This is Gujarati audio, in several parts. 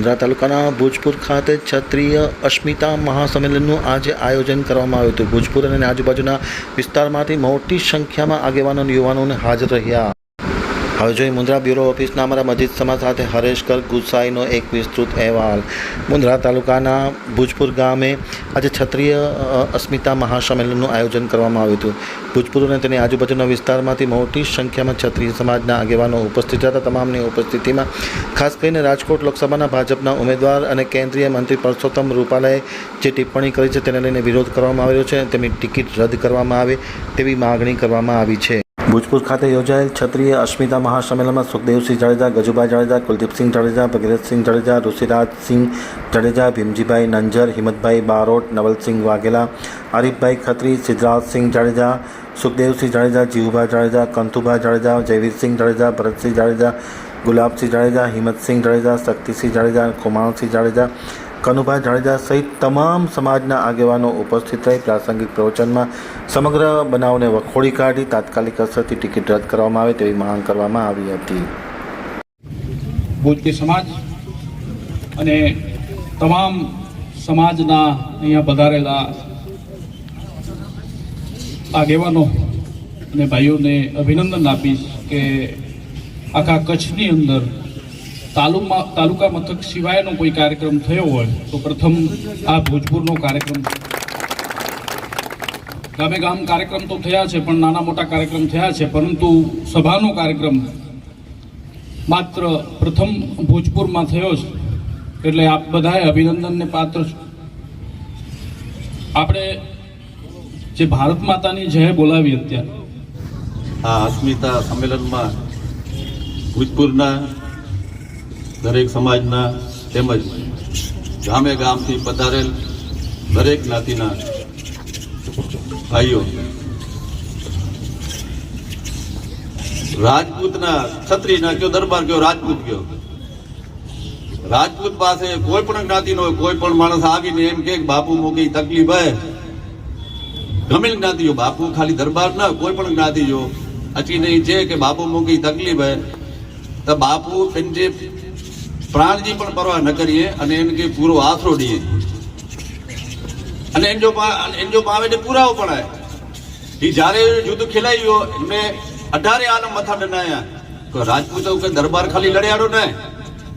મુન્દ્રા તાલુકાના ભુજપુર ખાતે ક્ષત્રિય અસ્મિતા મહાસંમેલનનું આજે આયોજન કરવામાં આવ્યું હતું. ભુજપુર અને આજુબાજુના વિસ્તારમાંથી મોટી સંખ્યામાં આગેવાનો યુવાનોને હાજર રહ્યા. હવે જોઈએ મુન્દ્રા બ્યુરો ઓફિસના અમારા મજીદ સમાજ સાથે હરેશ કર ગુસાઈનો એક વિસ્તૃત અહેવાલ. મુન્દ્રા તાલુકાના ભુજપુર ગામે આજે ક્ષત્રિય અસ્મિતા મહાસંમેલનનું આયોજન કરવામાં આવ્યું હતું. ભુજપુર અને તેની આજુબાજુના વિસ્તારમાંથી મોટી સંખ્યામાં ક્ષત્રિય સમાજના આગેવાનો ઉપસ્થિત હતા. તમામની ઉપસ્થિતિમાં ખાસ કરીને રાજકોટ લોકસભાના ભાજપના ઉમેદવાર અને કેન્દ્રીય મંત્રી પરસોત્તમ રૂપાલાએ જે ટિપ્પણી કરી છે તેને લઈને વિરોધ કરવામાં આવ્યો છે તેમની ટિકિટ રદ કરવામાં આવે તેવી માગણી કરવામાં આવી છે. ભુજપુર ખાતે યોજાયેલ ક્ષત્રિય અસ્મિતા મહાસંમેલનમાં સુખદેવસિંહ જાડેજા, ગજુભાઈ જાડેજા, કુલદીપસિંહ જાડેજા, ભગીરથસિંહ જાડેજા, ઋષિરાજસિંહ જાડેજા, ભીમજીભાઈ નંજર, હિંમતભાઈ બારોટ, નવલસિંહ વાઘેલા આરીફભાઈ ખત્રી, સિદ્ધરાજસિંહ જાડેજા, સુખદેવસિંહ જાડેજા જીવુભાઈ જાડેજા કંતુભાઈ જાડેજા, જયવીરસિંહ જાડેજા, ભરતસિંહ જાડેજા, ગુલાબસિંહ જાડેજા, હિંમતસિંહ જાડેજા, શક્તિસિંહ જાડેજા કુમારસિંહ જાડેજા કનુભાઈ જાડેજા સહિત તમામ સમાજના આગેવાનો ઉપસ્થિત રહી પ્રાસંગિક પ્રવચનમાં સમગ્ર બનાવને વખોડી કાઢી તાત્કાલિક અસરથી ટિકિટ રદ કરવામાં આવે તેવી માંગ કરવામાં આવી હતી. ભોજપુર સમાજ અને તમામ સમાજના અહીંયા પધારેલા આગેવાનો અને ભાઈઓને અભિનંદન આપીશ કે આખા કચ્છની અંદર તાલુકા મથક સિવાયનો કોઈ કાર્યક્રમ થયો હોય, તો પ્રથમ આ ભોજપુરનો કાર્યક્રમ. ગામે ગામ કાર્યક્રમ તો થયા છે, પણ નાના મોટા કાર્યક્રમ થયા છે, પરંતુ સભાનો કાર્યક્રમ માત્ર પ્રથમ ભોજપુરમાં થયો છે. એટલે આપ બધાએ અભિનંદનને પાત્ર આપણે જે ભારત માતાની જય બોલાવી અત્યારે. આ અસ્મિતા સંમેલનમાં ભૂજપુરના દરેક સમાજના તેમજ ગામે ગામથી પધારેલ દરેક જ્ઞાતિના ભાઈઓ. રાજપૂતના છત્રીના કયો, દરબાર કયો, રાજપૂત કયો? રાજપૂત પાસે કોઈ પણ જ્ઞાતિનો કોઈ પણ માણસ આવીને એમ કે બાપુ મોકી તકલીફ હે? ગમે જ્ઞાતિઓ, બાપુ ખાલી દરબાર ના કોઈ પણ જ્ઞાતિઓ, અચી નહીં છે કે બાપુ મૂકી તકલીફ હે? તો બાપુ પેનજે પ્રાણજી પણ પરવા ન કરીએ અને એને કે પૂરો આશરો દઈએ અને એન જો એન જો પાવે ને પુરાવો હે એ જ્યારે યુદ્ધ ગયો એમને અઢારે આલમ મથા ડનાયા. તો રાજપૂતો કે દરબાર ખાલી લડ્યાડો ને.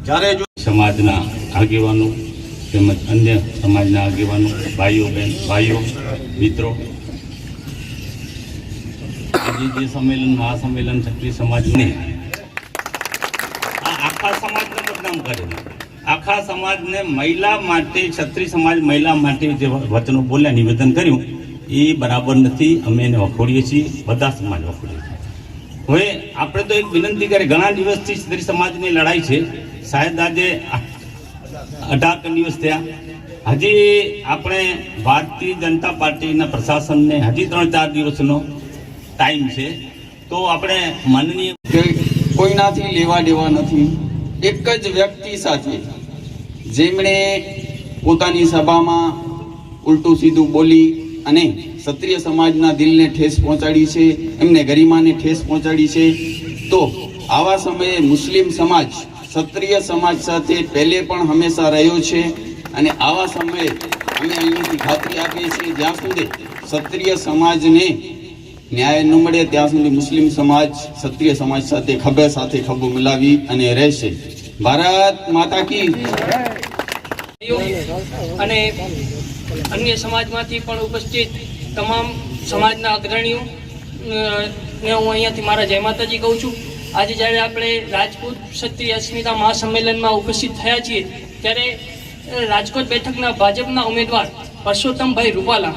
જ્યારે સમાજના આગેવાનો તેમજ અન્ય સમાજના આગેવાનો, ભાઈઓ બહેન ભાઈઓ, મિત્રો, આજે જે સંમેલન, મહાસંમેલન, ક્ષત્રિય સમાજને સમાજને બદનામ કરે. આખા સમાજને મહિલા માટે, ક્ષત્રિય સમાજ મહિલા માટે જે વચનો બોલ્યા, નિવેદન કર્યું, એ બરાબર નથી. અમે એને વખોડીએ છીએ, બધા સમાજ વખોડીએ છીએ. હવે આપણે તો એક વિનંતી કરી ઘણા દિવસથી ક્ષત્રિય સમાજની લડાઈ છે. શાયદ આજે અઢાર દિવસ થયા. હજી આપણે ભારતીય જનતા પાર્ટીના પ્રશાસનને હજી ત્રણ ચાર દિવસનો ટાઈમ છે. તો આપણે માનનીય કોઈનાથી લેવા દેવા નથી. એક જ વ્યક્તિ સાથે જેમણે પોતાની સભામાં ઉલટું સીધું બોલી અને ક્ષત્રિય સમાજના દિલને ઠેસ પહોંચાડી છે, એમને ગરિમાને ઠેસ પહોંચાડી છે, તો આવા સમયે મુસ્લિમ સમાજ, ક્ષત્રિય સમાજ સાથે પહેલે પણ હંમેશા રહ્યો છે અને આવા સમયે અમે અહીંથી ખાતરી આપીએ છીએ, જ્યાં સુધી ક્ષત્રિય સમાજને ન્યાય ન મળે, ત્યાં સુધી મુસ્લિમ સમાજ, ક્ષત્રિય સમાજ સાથે ખભે સાથે ખભો મિલાવી અને રહેશે. ભારત માતા કી અને અન્ય સમાજમાંથી પણ ઉપસ્થિત તમામ સમાજના અગ્રણીઓ ને હું અહીંયાથી મારા જય માતાજી કહું છું. આજે જ્યારે આપણે રાજપૂત ક્ષત્રિય અસ્મિતા મહાસંમેલનમાં ઉપસ્થિત થયા છીએ, ત્યારે રાજકોટ બેઠકના ભાજપના ઉમેદવાર પરસોત્તમભાઈ રૂપાલા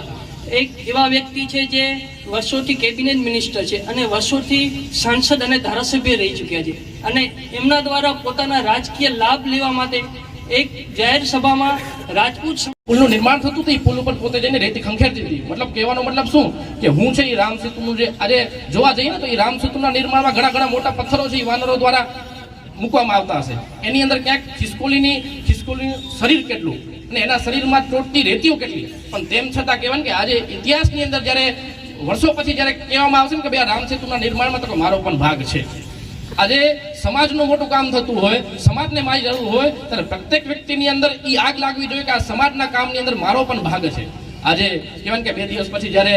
એક એવા વ્યક્તિ છે જે વર્ષોથી કેબિનેટ મિનિસ્ટર છે અને વર્ષોથી સાંસદ અને ધારાસભ્ય રહી ચૂક્યા છે. અને એમના દ્વારા પોતાના રાજકીય લાભ લેવા માટે એક જાહેર સભામાં રાજપૂત પુલનું નિર્માણ થતું હતું, એ પુલ ઉપર પોતે જઈને રેતી ખંખેરતી હતી. મતલબ કહેવાનો મતલબ શું? કે હું છે એ રામ સેતુનું જે આજે જોવા જઈએ ને તો એ રામ નિર્માણમાં ઘણા ઘણા મોટા પથ્થરો છે એ વાનરો દ્વારા મૂકવામાં આવતા હશે. એની અંદર ક્યાંક ખિસકોલીની ખિસકોલીનું શરીર કેટલું? અને એના શરીરમાં ચોટતી રેતીઓ કેટલી પણ તેમ છતાં કહેવાય કે આજે ઇતિહાસની અંદર જ્યારે વર્ષો પછી જ્યારે કહેવામાં આવશે ને કે ભાઈ આ રામસેતુના નિર્માણમાં તો મારો પણ ભાગ છે. આજે સમાજનું મોટું કામ થતું હોય, સમાજને મારી જરૂર હોય, ત્યારે પ્રત્યેક વ્યક્તિની અંદર એ આગ લાગવી જોઈએ કે આ સમાજના કામની અંદર મારો પણ ભાગ છે. આજે કહેવાય કે બે દિવસ પછી જ્યારે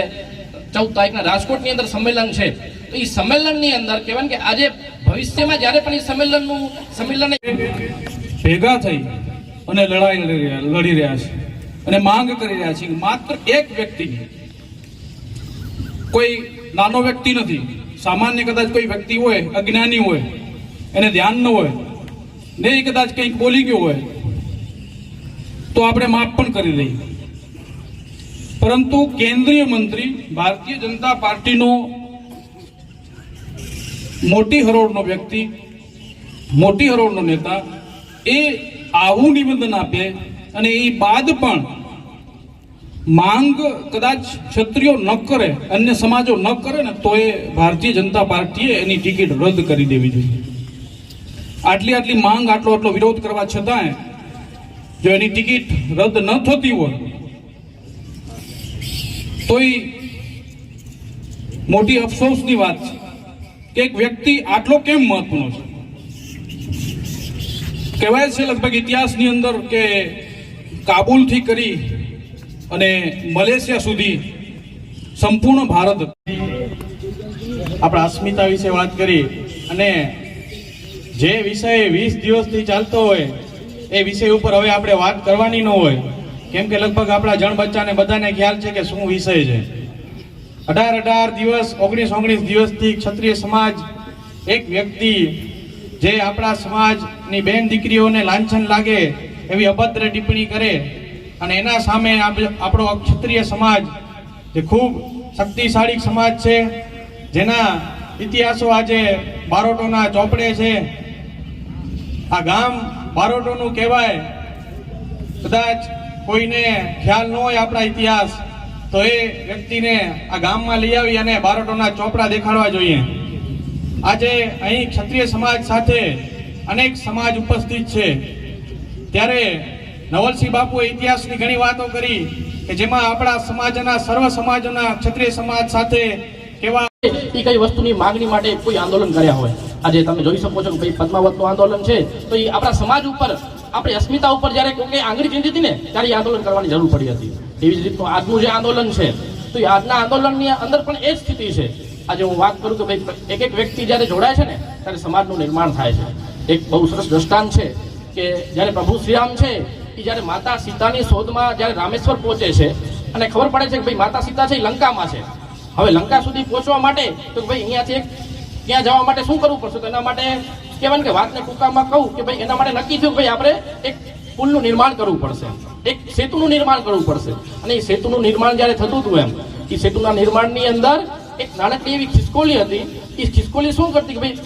ચૌદ તારીખના રાજકોટની અંદર સંમેલન છે, તો એ સંમેલનની અંદર કહેવાય કે આજે ભવિષ્યમાં જ્યારે પણ એ સંમેલનનું સંમેલન ભેગા થઈ અને લડાઈ લડી રહ્યા લડી રહ્યા છે. અને માંગ કરી રહ્યા છે માત્ર એક વ્યક્તિ કોઈ નાનો વ્યક્તિ નથી. સામાન્ય કદાચ કોઈ વ્યક્તિ હોય, અજ્ઞાની હોય, એને ધ્યાન ન હોય, ને કદાચ કંઈક બોલી ગયો હોય, તો આપણે માફ પણ કરી દઈએ. પરંતુ કેન્દ્રીય મંત્રી ભારતીય જનતા પાર્ટીનો મોટી હરોળનો વ્યક્તિ, મોટી હરોળનો નેતા, એ આવું નિવેદન આપે અને એ બાદ પણ માંગ કદાચ ક્ષત્રિયો ન કરે, અન્ય સમાજો ન કરે ને તો એ ભારતીય જનતા પાર્ટીએ એની ટિકિટ રદ કરી દેવી જોઈએ. આટલી આટલી માંગ, આટલો આટલો વિરોધ કરવા છતાંય જો એની ટિકિટ રદ ન થતી હોય તો એ મોટી અફસોસની વાત છે કે એક વ્યક્તિ આટલો કેમ મહત્વનો છે? કહેવાય છે લગભગ ઇતિહાસની અંદર કે કાબુલથી કરી અને મલેશિયા સુધી સંપૂર્ણ ભારત આપણા અસ્મિતા વિશે વાત કરી અને જે વિષય વીસ દિવસથી ચાલતો હોય, એ વિષય ઉપર હવે આપણે વાત કરવાની ન હોય. કેમ કે લગભગ આપણા જણ બચ્ચાને બધાને ખ્યાલ છે કે શું વિષય છે. અઢાર અઢાર દિવસ, ઓગણીસ ઓગણીસ દિવસથી ક્ષત્રિય સમાજ એક વ્યક્તિ જે આપણા સમાજની બેન દીકરીઓને લાંછન લાગે એવી અભદ્ર ટિપ્પણી કરે અને એના સામે આપ- આપણો ક્ષત્રિય સમાજ, જે ખૂબ શક્તિશાળી સમાજ છે, જેના ઇતિહાસો આજે બારોટોના ચોપડે છે. આ ગામ બારોટોનું કહેવાય. કદાચ કોઈને ખ્યાલ ન હોય આપણા ઇતિહાસ, તો એ વ્યક્તિને આ ગામમાં લઈ આવી અને બારોટોના ચોપડા દેખાડવા જોઈએ. આજે અહીં ક્ષત્રિય સમાજ સાથે અનેક સમાજ ઉપસ્થિત છે. ત્યારે નવલસિંહ બાપુએ ઇતિહાસની ઘણી વાતો કરી કે જેમાં આપણા સમાજના, સર્વ સમાજના ક્ષત્રિય સમાજ સાથે કેવા એ કઈ વસ્તુની માંગણી માટે કોઈ આંદોલન કર્યા હોય? આજે તમે જોઈ શકો છો કે ભાઈ પદ્માવતનું આંદોલન છે. તો એ આપણા સમાજ ઉપર, આપણી અસ્મિતા ઉપર જ્યારે કોઈ આંગળી ચીંધી હતી ને, ત્યારે આંદોલન કરવાની જરૂર પડી હતી. એવી જ રીતનું આજનું જે આંદોલન છે. તો એ આજના આંદોલનની અંદર પણ એ જ સ્થિતિ છે. આજે હું વાત કરું કે ભાઈ એક એક વ્યક્તિ જ્યારે જોડાય છે ને, ત્યારે સમાજનું નિર્માણ થાય છે. એક બહુ સરસ દ્રષ્ટાંત છે કે જ્યારે પ્રભુ શ્રીરામ છે, એ જ્યારે માતા સીતાની શોધમાં જ્યારે રામેશ્વર પહોંચે છે, અને ખબર પડે છે કે ભાઈ માતા સીતા છે એ લંકામાં છે. હવે લંકા સુધી પહોંચવા માટે તો ભાઈ અહીંયાથી ત્યાં જવા માટે શું કરવું પડશે? તો એના માટે કહેવાય કે વાતને ટૂંકામાં કહું કે ભાઈ એના માટે નક્કી થયું ભાઈ આપણે એક પુલનું નિર્માણ કરવું પડશે. એક સેતુનું નિર્માણ કરવું પડશે. અને એ સેતુનું નિર્માણ જ્યારે થતું હતું એમ, એ સેતુના નિર્માણની અંદર એક નાનકડી એવી ખિસકોલી હતી. એ ખિસકોલી શું કરતી કે ભાઈ